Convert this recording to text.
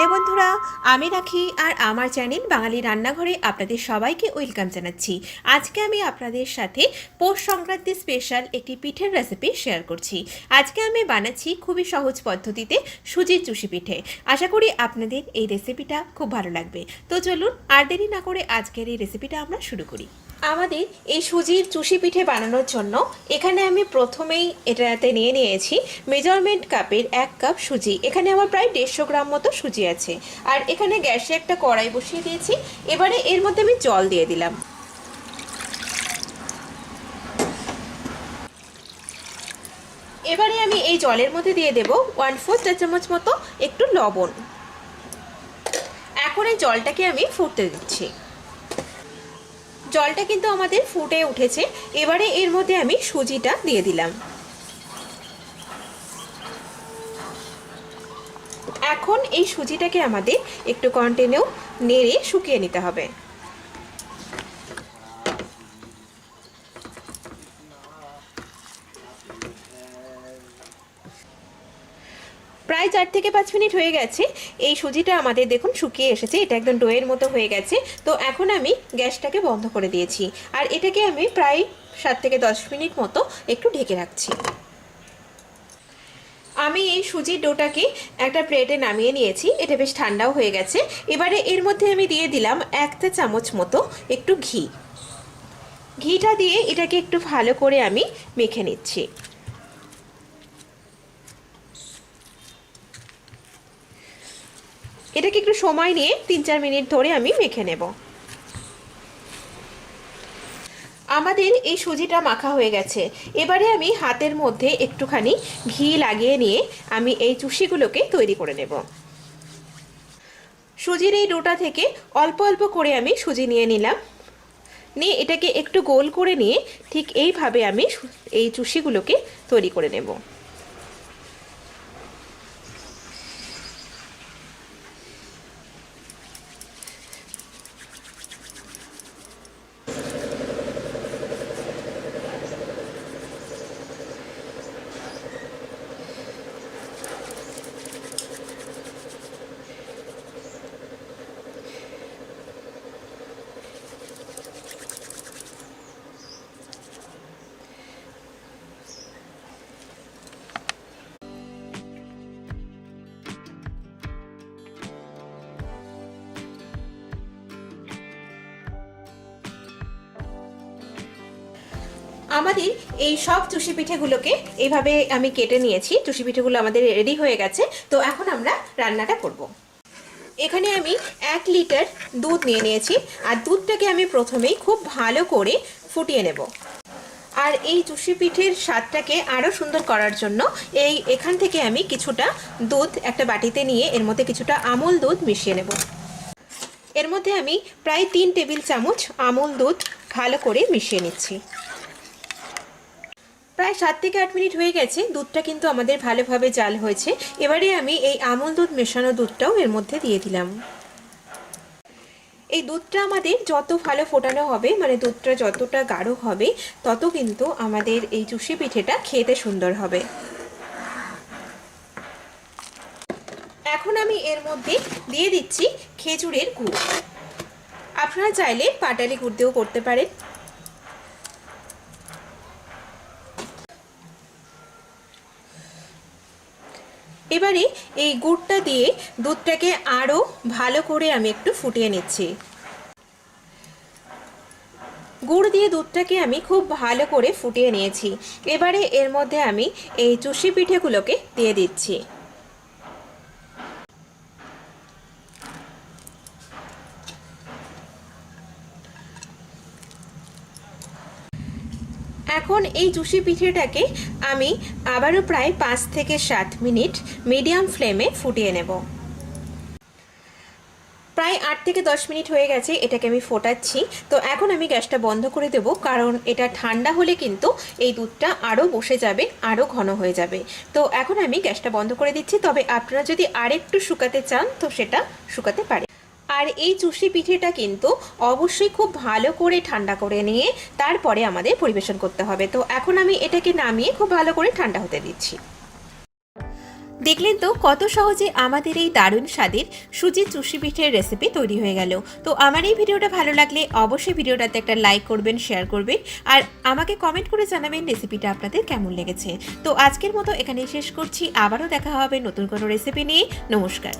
Hello বন্ধুরা, আমি রাখি আর আমার চ্যানেল বাঙালি রান্নাঘরে আপনাদের সবাইকে ওয়েলকাম জানাচ্ছি। আজকে আমি আপনাদের সাথে পৌষ সংক্রান্তি স্পেশাল একটি পিঠের রেসিপি শেয়ার করছি। আজকে আমি বানাচ্ছি খুবই সহজ পদ্ধতিতে সুজির চুষি পিঠে। আশা করি আপনাদের এই রেসিপিটা খুব ভালো লাগবে। তো চলুন আর দেরি না করে আজকের এই রেসিপিটা আমরা শুরু করি। আমাদের এই সুজির চুষি পিঠে বানানোর জন্য এখানে আমি প্রথমেই এটাতে নিয়ে নিয়েছি মেজারমেন্ট কাপের এক কাপ সুজি। এখানে আমার প্রায় দেড়শো গ্রাম মতো সুজি আছে। আর এখানে গ্যাসে একটা কড়াই বসিয়ে দিয়েছি। এবারে এর মধ্যে আমি জল দিয়ে দিলাম। এবারে আমি এই জলের মধ্যে দিয়ে দেব ওয়ান ফোর চা চামচ মতো একটু লবণ। এখন এই জলটাকে আমি ফুটতে দিচ্ছি। জলটা কিন্তু আমাদের ফুটে উঠেছে। এবারে এর মধ্যে আমি সুজিটা দিয়ে দিলাম। এখন এই সুজিটাকে আমাদের একটু কন্টেনেও নেড়ে শুকিয়ে নিতে হবে। প্রায় চার থেকে পাঁচ মিনিট হয়ে গেছে। এই সুজিটা আমাদের দেখুন শুকিয়ে এসেছে, এটা একদম ডোয়ের মতো হয়ে গেছে। তো এখন আমি গ্যাসটাকে বন্ধ করে দিয়েছি। আর এটাকে আমি প্রায় সাত থেকে দশ মিনিট মতো একটু ঢেকে রাখছি। আমি এই সুজির ডোটাকে একটা প্লেটে নামিয়ে নিয়েছি, এটা বেশ ঠান্ডাও হয়ে গেছে। এবারে এর মধ্যে আমি দিয়ে দিলাম একটা চামচ মতো একটু ঘি। ঘিটা দিয়ে এটাকে একটু ভালো করে আমি মেখে নিচ্ছি। এটাকে একটু সময় নিয়ে তিন চার মিনিট ধরে আমি মেখে নেব। আমাদের এই সুজিটা মাখা হয়ে গেছে। এবারে আমি হাতের মধ্যে একটুখানি ঘি লাগিয়ে নিয়ে আমি এই চুষিগুলোকে তৈরি করে নেব। সুজির এই ডোটা থেকে অল্প অল্প করে আমি সুজি নিয়ে নিলাম। নিয়ে এটাকে একটু গোল করে নিয়ে ঠিক এইভাবে আমি এই চুষিগুলোকে তৈরি করে নেব। আমাদের এই সব চুষি পিঠেগুলোকে এইভাবে আমি কেটে নিয়েছি। চুষি পিঠেগুলো আমাদের রেডি হয়ে গেছে। তো এখন আমরা রান্নাটা করব। এখানে আমি এক লিটার দুধ নিয়ে নিয়েছি। আর দুধটাকে আমি প্রথমেই খুব ভালো করে ফুটিয়ে নেব। আর এই চুষি পিঠের স্বাদটাকে আরও সুন্দর করার জন্য এই এখান থেকে আমি কিছুটা দুধ একটা বাটিতে নিয়ে এর মধ্যে কিছুটা আমুল দুধ মিশিয়ে নেব। এর মধ্যে আমি প্রায় তিন টেবিল চামচ আমুল দুধ ভালো করে মিশিয়ে নিচ্ছি। প্রায় সাত থেকে আট মিনিট হয়ে গেছে, দুধটা কিন্তু আমাদের ভালোভাবে জাল হয়েছে। এবারে আমি এই আমল দুধ মেশানো দুধটাও এর মধ্যে দিয়ে দিলাম। এই দুধটা আমাদের যত ভালো ফোটানো হবে মানে দুধটা যতটা গাঢ় হবে, তত কিন্তু আমাদের এই চুষি পিঠেটা খেতে সুন্দর হবে। এখন আমি এর মধ্যে দিয়ে দিচ্ছি খেজুরের গুড়। আপনারা চাইলে পাটালি গুড় দিয়েও করতে পারেন। এবারে এই গুড়টা দিয়ে দুধটাকে আরও ভালো করে আমি একটু ফুটিয়ে নিচ্ছি। গুড় দিয়ে দুধটাকে আমি খুব ভালো করে ফুটিয়ে নিয়েছি। এবারে এর মধ্যে আমি এই চুষি পিঠেগুলোকে দিয়ে দিচ্ছি। এখন এই চুষি পিঠেটাকে আমি আবারও প্রায় পাঁচ থেকে সাত মিনিট মিডিয়াম ফ্লেমে ফুটিয়ে নেব। প্রায় আট থেকে দশ মিনিট হয়ে গেছে, এটাকে আমি ফোটাচ্ছি। তো এখন আমি গ্যাসটা বন্ধ করে দেব, কারণ এটা ঠান্ডা হলে কিন্তু এই দুধটা আরও বসে যাবে, আরও ঘন হয়ে যাবে। তো এখন আমি গ্যাসটা বন্ধ করে দিচ্ছি, তবে আপনারা যদি আরেকটু শুকাতে চান, তো সেটা শুকাতে পারে আর এই চুষি পিঠেটা কিন্তু অবশ্যই খুব ভালো করে ঠান্ডা করে নিয়ে তারপরে আমাদের পরিবেশন করতে হবে। তো এখন আমি এটাকে নামিয়ে খুব ভালো করে ঠান্ডা হতে দিচ্ছি। দেখলেন তো কত সহজে আমাদের এই দারুণ স্বাদের সুজি চুষি পিঠের রেসিপি তৈরি হয়ে গেল। তো আমার এই ভিডিওটা ভালো লাগলে অবশ্যই ভিডিওটাতে একটা লাইক করবেন শেয়ার করবেন আর আমাকে কমেন্ট করে জানাবেন রেসিপিটা আপনাদের কেমন লেগেছে। তো আজকের মতো এখানেই শেষ করছি। আবারও দেখা হবে নতুন কোনো রেসিপি নিয়ে। নমস্কার।